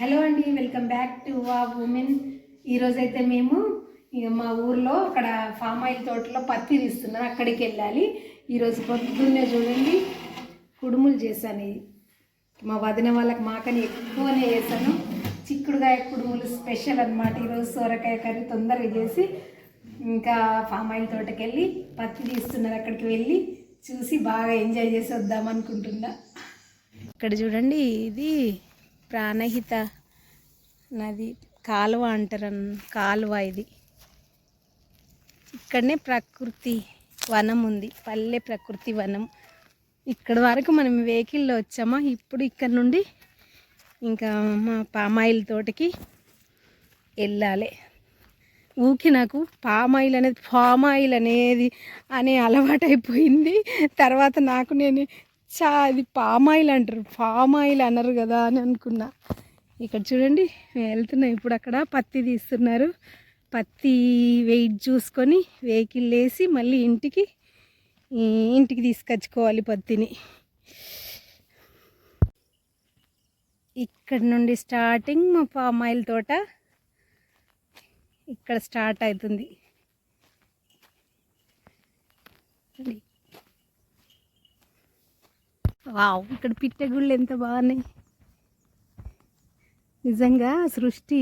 Hello అండి welcome back to a women. ఈరోజైతే మేము ఇక మా ఊర్లో అక్కడ ఫామ్ ఆయిల్ తోటలో పత్తి తీస్తున్నాను అక్కడికి వెళ్ళాలి. ఈరోజు పొద్దున్నే చూడండి కుడుములు చేశాను. ఇది మా వదిన వాళ్ళకి మాకని ఎక్కువనే చేశాను. చిక్కుడుగాయ కుడుములు స్పెషల్ అనమాట ఈరోజు సొరకాయ కర్రీ తొందరగా చేసి ఇంకా ఫామ్ ఆయిల్ తోటకి వెళ్ళి పత్తి తీస్తున్నారు అక్కడికి వెళ్ళి చూసి బాగా ఎంజాయ్ చేసి వద్దాం అనుకుంటున్నా. ఇక్కడ చూడండి ఇది ప్రాణహిత నది కాలువ అంటారు కాలువ ఇది. ఇక్కడనే ప్రకృతి వనం ఉంది పల్లె ప్రకృతి వనం. ఇక్కడ వరకు మనం వెహికల్లో వచ్చామా? ఇప్పుడు ఇక్కడ నుండి ఇంకా మా పామాయిల్ తోటకి వెళ్ళాలి. ఊకి నాకు పామాయిల్ అనేది పామాయిల్ అనేది అనే అలవాటు అయిపోయింది తర్వాత నాకు నేను చా అది పామాయిల్ అంటారు. పామ్ ఆయిల్ అనరు కదా అని అనుకున్నా. ఇక్కడ చూడండి వెళ్తున్నా. ఇప్పుడు అక్కడ పత్తి తీస్తున్నారు. పత్తి వెయిట్ చూసుకొని వెహికల్ వేసి మళ్ళీ ఇంటికి ఇంటికి తీసుకొచ్చుకోవాలి పత్తిని. ఇక్కడ నుండి స్టార్టింగ్ మా పామ్ ఆయిల్ తోట. ఇక్కడ స్టార్ట్ అవుతుంది. వావ్ ఇక్కడ పిట్టగుళ్ళు ఎంత బాగున్నాయి. నిజంగా సృష్టి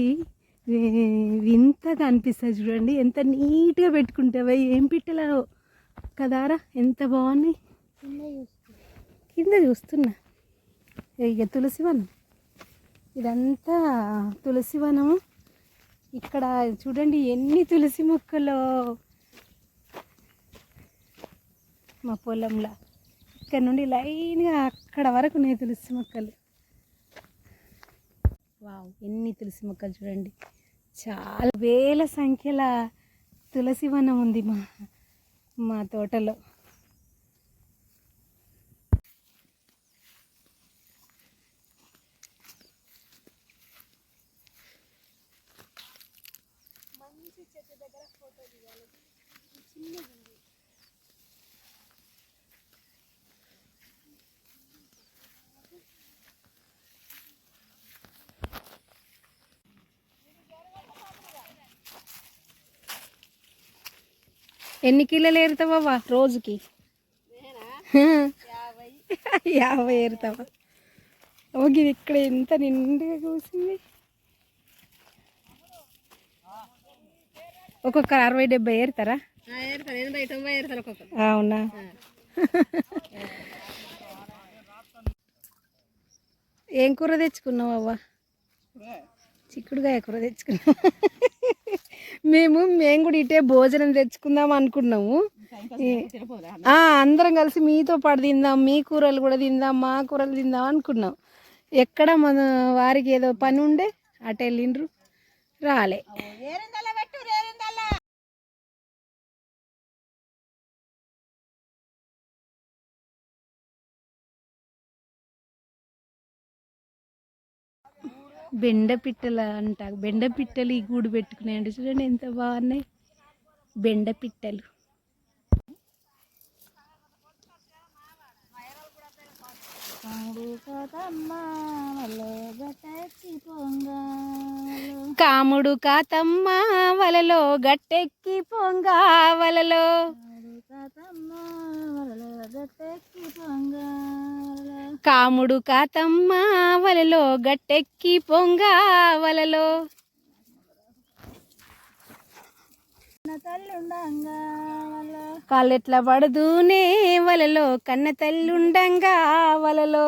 వింతగా అనిపిస్తుంది చూడండి. ఎంత నీట్గా పెట్టుకుంటావా ఏం పిట్టలో కదారా ఎంత బాగున్నాయి. కింద చూస్తున్నా. ఇక తులసివనం ఇదంతా తులసివనం ఇక్కడ చూడండి ఎన్ని తులసి మొక్కలు. మా పొలంలో. ఇక్కడ నుండి లైన్గా అక్కడ వరకు ఉన్నాయి తులసి మొక్కలు. వావ్ ఎన్ని తులసి మొక్కలు చూడండి. చాలా వేల సంఖ్యల తులసి వనం ఉంది మా మా తోటలో. ఎన్ని కిలోలు ఏరుతావా రోజుకి? యాభై ఏరుతావా? ఓకే ఇది ఇక్కడ ఎంత నిండుగా కూసింది. ఒక్కొక్కరు అరవై డెబ్బై ఏరుతారా? అవునా? ఏం కూర తెచ్చుకున్నావు అవ్వ చిక్కుడుగాయ కూర తెచ్చుకున్నాం మేము మేము కూడా ఇటే భోజనం తెచ్చుకుందాం అనుకున్నాము. అందరం కలిసి మీతో పాటు తిందాం మీ కూరలు కూడా తిందాం మా కూరలు తిందాం అనుకున్నాం. ఎక్కడ మన వారికి ఏదో పని ఉండే అటు వెళ్ళిండ్రు రాలే. బెండ పిట్టల అంట. బెండ పిట్టలు ఈ గూడు పెట్టుకున్నాయండి చూడండి ఎంత బాగున్నాయి. బెండ పిట్టలు. కాముడు కాతమ్మ వలలో గట్టెక్కి పొంగ వలలో కాముడు కాతమ్మ వలలో గట్టెక్కి పొంగ వలలో కాళ్ళెట్ల పడదునే వలలో కన్న తల్లుండంగా వలలో.